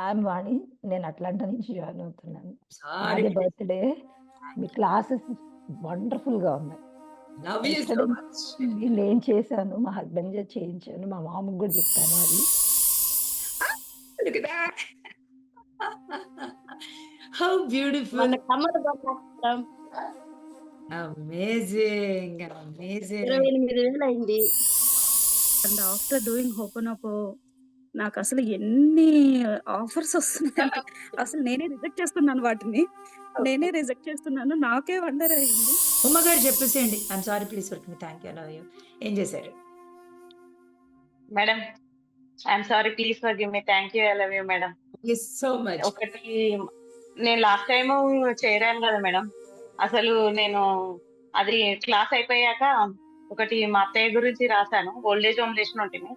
I'm వాణి. నేను Atlanta నుంచి join అవుతున్నాను. నాది బర్త్‌డే. మీ క్లాసెస్ వండర్‌ఫుల్‌గా ఉన్నాయి. లవ్ యూ సో ఎక్కడ మచ్. నేను చేశాను. మా హస్బెండ్ చేయించాను. మా మామకి గూడా చెప్పాను అది. How beautiful. అమేజింగ్. అమేజింగ్. 28,000 అయింది. అండ్ ఆఫ్టర్ డూయింగ్ హోపోనోపో నాకు అసలు ఎన్ని ఆఫర్స్ వస్తున్నాయంటే అసలు నేనే రిజెక్ట్ చేస్తున్నాను వాటిని. నేనే రిజెక్ట్ చేస్తున్నాను. నాకే వండర్ అయింది. ఉమ్మ గారు చెప్పేసేయండి. I'm sorry please work me thank you. Love you. ఏం చేశారు? Madam I'm sorry please forgive me thank you I love you madam so much. ఒకటి నేను లాస్ట్ టైం చేరాను కదా మేడం అసలు నేను అది క్లాస్ అయిపోయాక ఒకటి మా అత్తయ్య గురించి రాశాను ఓల్డేజ్ హోమ్ చేసిన ఉంటుంది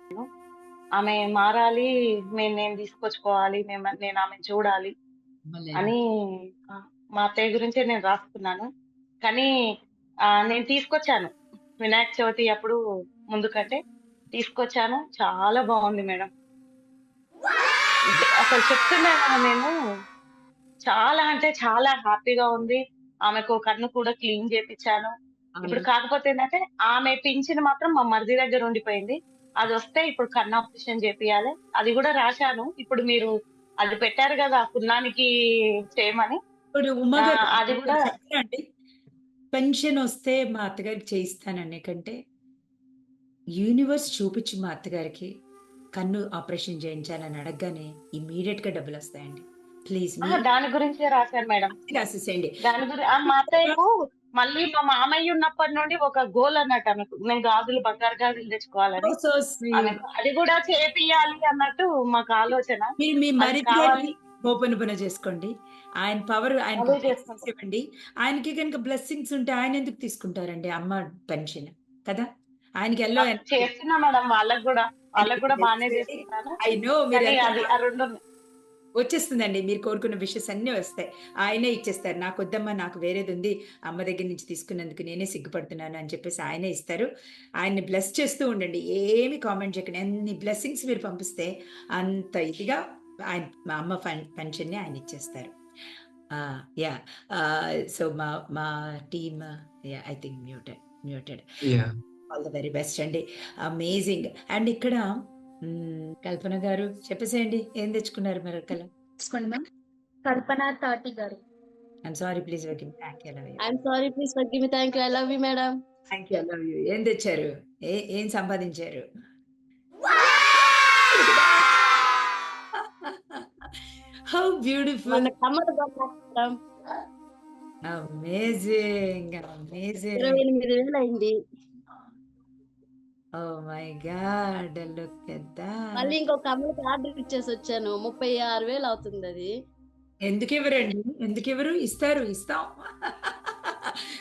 ఆమె మారాలి నేను నేను తీసుకొచ్చుకోవాలి మేము నేను ఆమె చూడాలి అని మా అత్తయ్య గురించి నేను రాసుకున్నాను. కానీ నేను తీసుకొచ్చాను. వినాయక చవితి అప్పుడు ముందు కంటే తీసుకొచ్చాను. చాలా బాగుంది మేడం. అసలు చెప్తున్నాను కదా నేను చాలా అంటే చాలా హ్యాపీగా ఉంది. ఆమెకు కన్ను కూడా క్లీన్ చేపించాను ఇప్పుడు కాకపోతే ఏంటంటే ఆమె పింఛన్ మాత్రం మా మరిది దగ్గర ఉండిపోయింది. అది వస్తే ఇప్పుడు కన్ను ఆపరేషన్ చేపియాలి అది కూడా రాశాను. ఇప్పుడు మీరు అది పెట్టారు కదా పున్నానికి చేయమని అది కూడా. పెన్షన్ వస్తే మా అత్తగారికి చేయిస్తాననే కంటే యూనివర్స్ చూపించి మా అత్తగారికి కన్ను ఆపరేషన్ చేయించాలని అడగగానే ఇమీడియట్గా డబ్బులు వస్తాయండి ప్లీజ్ దాని గురించే రాశాను మేడం. రాసేసేయండి. దాని గురించి మా అత్తయ్యకు మళ్ళీ మా మామయ్య ఉన్నప్పటి నుండి ఒక గోల్ అన్నట్టు ఆమెకు. నేను గాజులు బంగారు గాజులు తెచ్చుకోవాలని. అది కూడా చేపియాలి అన్నట్టు మాకు ఆలోచన. మీరు మీ ఓపెన్ ఓపెన్ చేసుకోండి. ఆయన పవర్ ఆయన ఇవ్వండి ఆయనకి కనుక బ్లెస్సింగ్స్ ఉంటే ఆయన ఎందుకు తీసుకుంటారండి? అమ్మ పెన్షన్ కదా? ఆయనకి ఎల్లో చేస్తున్నా మేడం వాళ్ళకు కూడా వాళ్ళకు కూడా బాగానే చేస్తున్నాను. ఐ నో మీరు రెండు. వచ్చేస్తుందండి. మీరు కోరుకున్న విషయస్ అన్నీ వస్తాయి. ఆయనే ఇచ్చేస్తారు. నాకు వద్దమ్మా నాకు వేరేది ఉంది. అమ్మ దగ్గర నుంచి తీసుకున్నందుకు నేనే సిగ్గుపడుతున్నాను అని చెప్పేసి ఆయనే ఇస్తారు. ఆయన్ని బ్లెస్ చేస్తూ ఉండండి. ఏమి కామెంట్ చేయకండి. ఎన్ని బ్లెస్సింగ్స్ మీరు పంపిస్తే అంత ఇదిగా ఆయన మా అమ్మ ఫన్ పెన్షన్ని ఆయన ఇచ్చేస్తారు. యా. సో మా మా team yeah I think muted muted. All the very best అండి. అమేజింగ్. అండ్ ఇక్కడ కల్పన గారు చెప్పేసేయండి ఏం తెచ్చుకున్నారు మీరు కల తీసుకోండి మ్యామ్. కల్పన తాటి గారు. I'm sorry please very thank you love you I'm sorry please forgive me thank you I love you madam thank you love you ఏం తెచ్చారు? ఏ ఏం సంపాదించారు? హౌ బ్యూటిఫుల్ అమేజింగ్ అమేజింగ్ 28,000 అయింది. Oh my god look at మళ్ళీ that ఇంకొక అమ్మకి order ఇచ్చేసి వచ్చాను. ముప్పై ఆరు వేలు అవుతుంది అది ఎందుకు ఇవ్వరండి ఎందుకు ఇవ్వరు ఇస్తారు ఇస్తాం.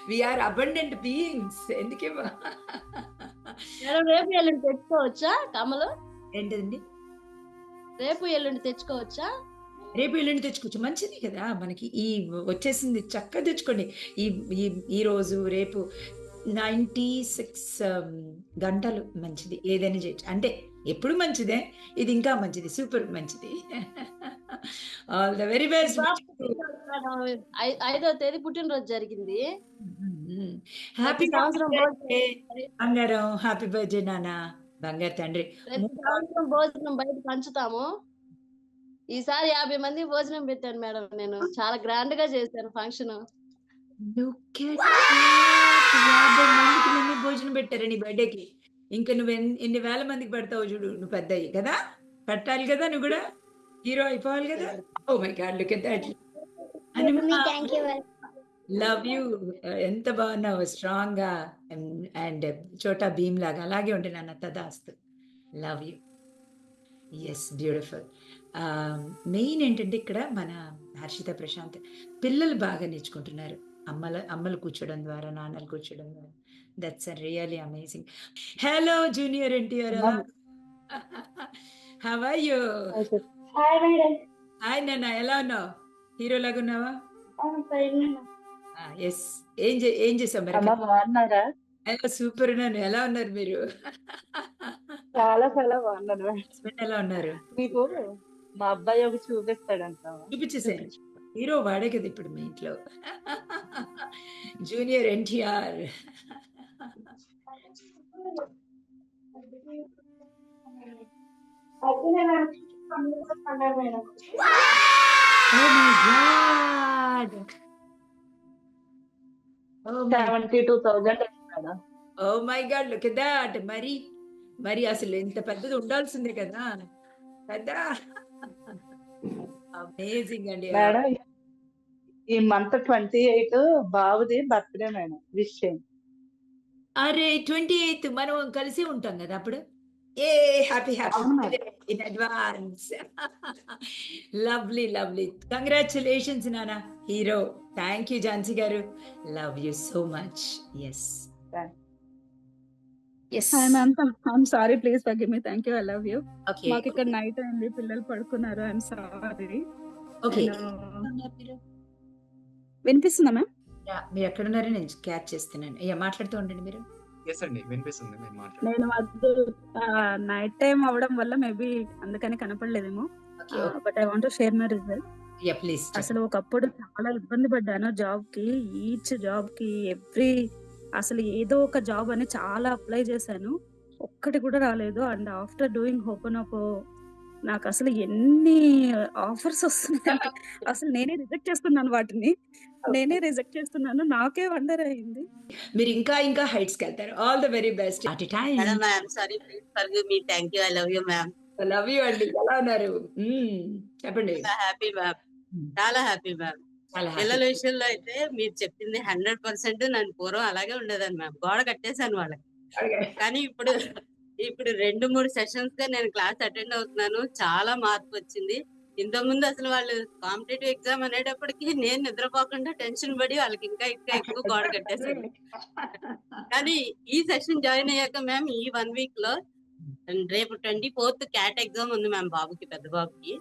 వీఆర్ అబండెంట్ బీయింగ్స్ ఎందుకు ఇవ్వ రేపు ఎల్లుండి తెచ్చుకోవచ్చా కమ్మలు ఏంటండి రేపు ఎల్లుండి తెచ్చుకోవచ్చా? రేపు ఎల్లుండి తెచ్చుకోవచ్చు. మంచిది కదా మనకి. ఈ వచ్చేసింది చక్కగా తెచ్చుకోండి. ఈ ఈ రోజు రేపు నైంటీ సిక్స్ గంటలు మంచిది. ఏదైనా చేయొచ్చు. అంటే ఎప్పుడు మంచిదే ఇది ఇంకా మంచిది సూపర్ మంచిది. ఆల్ ద వెరీ బెస్ట్ ఐదో తేదీ పుట్టినరోజు జరిగింది. హ్యాపీ భోజనం. బంగారం. హ్యాపీ బర్త్డే నాన్న బంగారు తండ్రి. సంవత్సరం భోజనం బయట పంచుతాము. ఈసారి యాభై మంది భోజనం పెట్టాను మేడం నేను. చాలా గ్రాండ్గా చేశాను ఫంక్షన్. యాభై మందికి నన్ను భోజనం పెట్టారు నీ బర్త్డేకి ఇంకా నువ్వు ఎన్ని వేల మందికి పెడతావు చూడు నువ్వు పెద్ద కదా? పెట్టాలి కదా నువ్వు కూడా? హీరో అయిపోవాలి కదా? ఓ my god look at that love you ఎంత బాగున్నావు స్ట్రాంగ్గా అండ్ చోటా భీమ్ లాగా. అలాగే ఉంటే నాన్న తదాస్తు. Love you yes beautiful main ఏంటంటే ఇక్కడ మన హర్షిత ప్రశాంత్ పిల్లలు బాగా నేర్చుకుంటున్నారు. అమ్మల అమ్మలు కూర్చోడం ద్వారా నాన్నలు కూర్చోడం ద్వారా. That's really amazing hello junior NTR how are you hi నాన్న ఎలా ఉన్నావు? హీరో లాగా ఉన్నావా? ఎస్ ఏం చే- ఏం చేసాం మరి? సూపర్ ఉన్నాను. ఎలా ఉన్నారు మీరు? చాలా చాలా బాగున్నాను. ఎలా ఉన్నారు? మీకు మా అబ్బాయి ఒక చూపిస్తాడంట. చూపించేసేయండి హీరో వాడే కదా ఇప్పుడు మీ ఇంట్లో? Junior NTR. Oh my god look that మరి మరి అసలు ఇంత పెద్దది ఉండాల్సిందే కదా? కదా? అమేజింగ్ అండి. మేడం ఈ మంత్ ట్వంటీ ఎయిట్ బాబుది బర్త్డే మేడం విష్ అరే ట్వంటీ ఎయిత్ మనం కలిసి ఉంటాం కదా అప్పుడు? ఏ happy happy. In advance lovely lovely congratulations నానా. హీరో థ్యాంక్ యూ ఝాన్సీ గారు. Love you so much yes yes hi ma'am I'm sorry please forgive me thank you I love you మాకు ఇక్కడ నైట్ అయింది. పిల్లలు పడుకున్నారు. ఐఎమ్ సారీ ఓకే వినిపిస్తుందా ma'am మీరు ఎక్కడున్నారో నేను క్యాచ్ చేస్తున్నాను. అయ్యా మాట్లాడుతూ ఉండండి మీరు. ఎస్ అండి. వినిపిస్తుంది. నేను వద్దు. నైట్ టైం అవడం వల్ల మేబీ అందుకని కనపడలేదేమో. But I want share my result yeah please అసలు ఒకప్పుడు చాలా ఇబ్బంది పడ్డాను. జాబ్కి ఈచ్ జాబ్కి ఎవ్రీ అసలు ఏదో ఒక జాబ్ అని చాలా అప్లై చేశాను. ఒక్కటి కూడా రాలేదు. And after doing open up నాకు అసలు ఎన్ని ఆఫర్స్ వస్తున్నాయి. అసలు నేనే రిజెక్ట్ చేస్తున్నాను వాటిని. నేనే రిజెక్ట్ చేస్తున్నాను. నాకే వండర్ అయింది. మీరు ఇంకా ఇంకా హైట్స్కి వెళ్తారు. All the very best at time ma'am sorry please forgive me thank you I love you ma'am love you అండి ఎలా ఉన్నారు? మ్మ్. చెప్పండి. హ్యాపీ మ్యామ్ చాలా హ్యాపీ మ్యామ్ పిల్లల. విషయంలో అయితే మీరు చెప్పింది హండ్రెడ్ పర్సెంట్ నన్ను పూర్వం అలాగే ఉండేదాన్ని మ్యామ్ గోడ కట్టేశాను వాళ్ళకి. కానీ ఇప్పుడు ఇప్పుడు రెండు మూడు సెషన్స్గా నేను క్లాస్ అటెండ్ అవుతున్నాను. చాలా మార్పు వచ్చింది. ఇంత ముందు అసలు వాళ్ళు కాంపిటేటివ్ ఎగ్జామ్ అనేటప్పటికి నేను నిద్రపోకుండా టెన్షన్ పడి వాళ్ళకి ఇంకా ఇంకా ఎక్కువ గోడ కట్టేశాను కానీ ఈ సెషన్ జాయిన్ అయ్యాక మ్యామ్ ఈ వన్ వీక్లో రేపు ట్వంటీ ఫోర్త్ క్యాట్ ఎగ్జామ్ ఉంది మ్యామ్ బాబుకి పెద్ద బాబుకి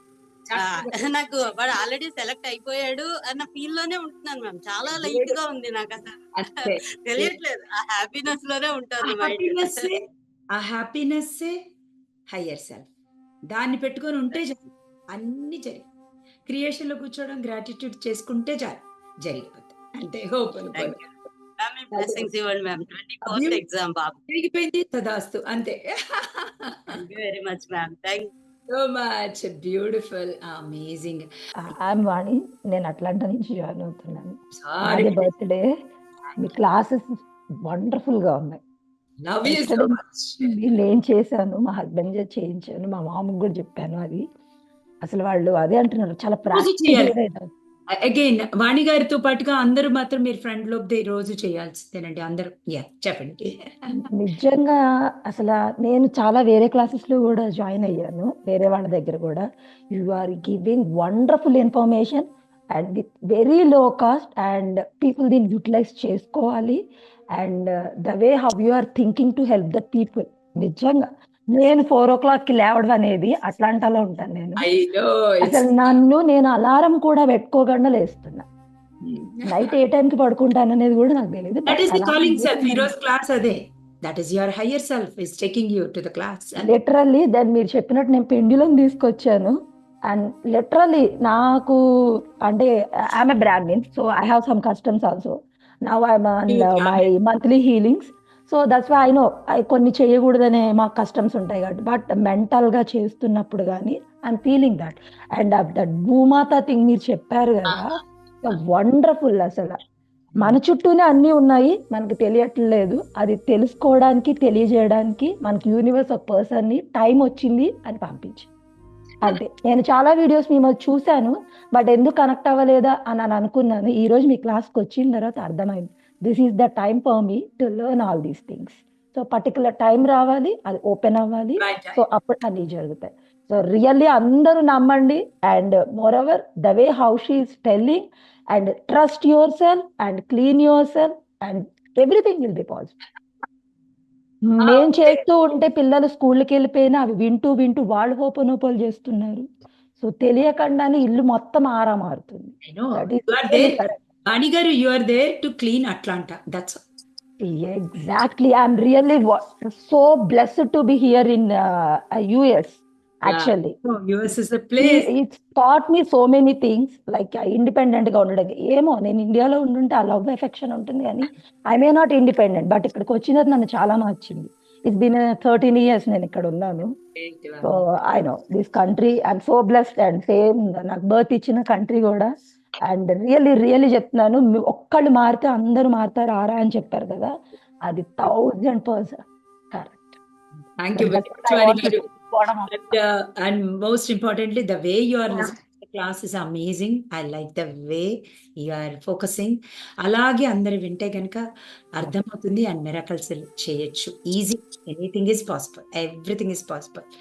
నాకు వాడు ఆల్రెడీ సెలెక్ట్ అయిపోయాడు అన్న ఫీల్లోనే ఉంటున్నాను మ్యామ్. చాలా లైట్గా ఉంది నాకు అసలు. తెలియట్లేదు. ఆ హ్యాపీనెస్లోనే ఉంటాను ఆ హ్యాపీనెస్ హయ్యర్ సెల్ఫ్ దాన్ని పెట్టుకొని ఉంటే చాలు. అన్ని జరిగి క్రియేషన్లో కూర్చోవడం గ్రాటిట్యూడ్ చేసుకుంటే చాలు. జరిగిపోతుంది అంటే హోప్ ఎగ్జామ్ బాబు. జరిగిపోయింది అంతే. Very much ma'am thank so much beautiful amazing I'm Vani నేను అట్లాంటా నుంచి జాయిన్ అవుతున్నాను. సారీ బర్త్డే మీ క్లాసెస్ వండర్ఫుల్గా ఉన్నాయి. నేను చేశాను మా హస్బెండ్ చేయించాను మా మామకు కూడా చెప్పాను అది. అసలు వాళ్ళు అదే అంటున్నారు చాలా. ప్రాక్టికల్ అగైన్ వాణి గారితో పాటుగా అందరూ మాత్రం మీరు ఫ్రంట్లోకి రోజు చేయాల్సిందేనండి. అందరూ. యా చెప్పండి. నిజంగా అసలు నేను చాలా వేరే క్లాసెస్లో కూడా జాయిన్ అయ్యాను. వేరే వాళ్ళ దగ్గర కూడా. You are giving wonderful information and with very low cost and people దీన్ని యూటిలైజ్ చేసుకోవాలి. And the way how you are thinking to help the people నిజంగా. నేను ఫోర్ ఓ క్లాక్కి లేవడం అనేది అట్లాంటాలో ఉంటాను నేను. అసలు నన్ను నేను అలారం కూడా పెట్టుకోకుండా లేస్తున్నా. నైట్ ఏ టైం కి పడుకుంటాను అనేది కూడా నాకు తెలియదు that is the calling self ఈ రోజు క్లాస్ అదే. That is your higher self is taking you to the class literally దాన్ని మీరు చెప్పినట్టు నేను పెండ్యులం తీసుకొచ్చాను. అండ్ లిటరల్లీ నాకు అంటే I'm a Brahmin so I have some customs also now I'm my monthly healings so that's why I know కొన్ని చేయకూడదనే మాకు కస్టమ్స్ ఉంటాయి కాబట్టి బట్ మెంటల్గా చేస్తున్నప్పుడు కానీ I'm feeling that and that Bhumata thing మీరు చెప్పారు కదా వండర్ఫుల్ అసలు. మన చుట్టూనే అన్నీ ఉన్నాయి మనకి తెలియట్లేదు అది తెలుసుకోవడానికి తెలియజేయడానికి మనకి యూనివర్స్ ఒక పర్సన్ని టైం వచ్చింది అని పంపించి. అంతే. నేను చాలా వీడియోస్ మేము చూశాను బట్ ఎందుకు కనెక్ట్ అవ్వలేదా అని అని అనుకున్నాను. ఈ రోజు మీ క్లాస్కి వచ్చిన తర్వాత అర్థమైంది. This is the time for me to learn all these things so particular time రావాలి అది ఓపెన్ అవ్వాలి. సో అప్పుడు అన్ని జరుగుతాయి. సో రియల్లీ అందరూ నమ్మండి. And more ever the way how she is telling and trust your self and clean your self and everything will be possible మేం చేస్తూ ఉంటే పిల్లలు స్కూల్కి వెళ్ళిపోయినా అవి వింటూ వింటూ వాళ్ళు హోపనోపోలు చేస్తున్నారు. సో తెలియకుండానే ఇల్లు మొత్తం ఆరా మారుతుంది I know. That is You are really there. correct. Vani గారు you are there to clean Atlanta that's Exactly. I'm really wa- so blessed to be here in uh, US. Actually US is the place it's taught me so many things like ఇండిపెండెంట్గా ఉండడం ఏమో నేను ఇండియాలో ఉండుంటే ఆ love affection ఉంటుంది కానీ I may not independent but ఇక్కడికి వచ్చినది నన్ను చాలా మార్చింది ఇట్స్ బీన్ థర్టీన్ ఇయర్స్ నేను ఇక్కడ ఉన్నాను so I know this country I'm so blessed and same నాకు బర్త్ ఇచ్చిన కంట్రీ కూడా అండ్ రియల్లీ రియల్లీ చెప్తున్నాను. ఒక్కళ్ళు మారితే అందరూ మారుతారు ఆరా అని చెప్పారు కదా. అది thousand percent correct thank you the way you are listening to the class is amazing. I like the way you are focusing. అలాగే అందరు వింటే కనుక అర్థమవుతుంది అండ్ మిరకల్స్ చేయొచ్చు. Easy anything is possible everything is possible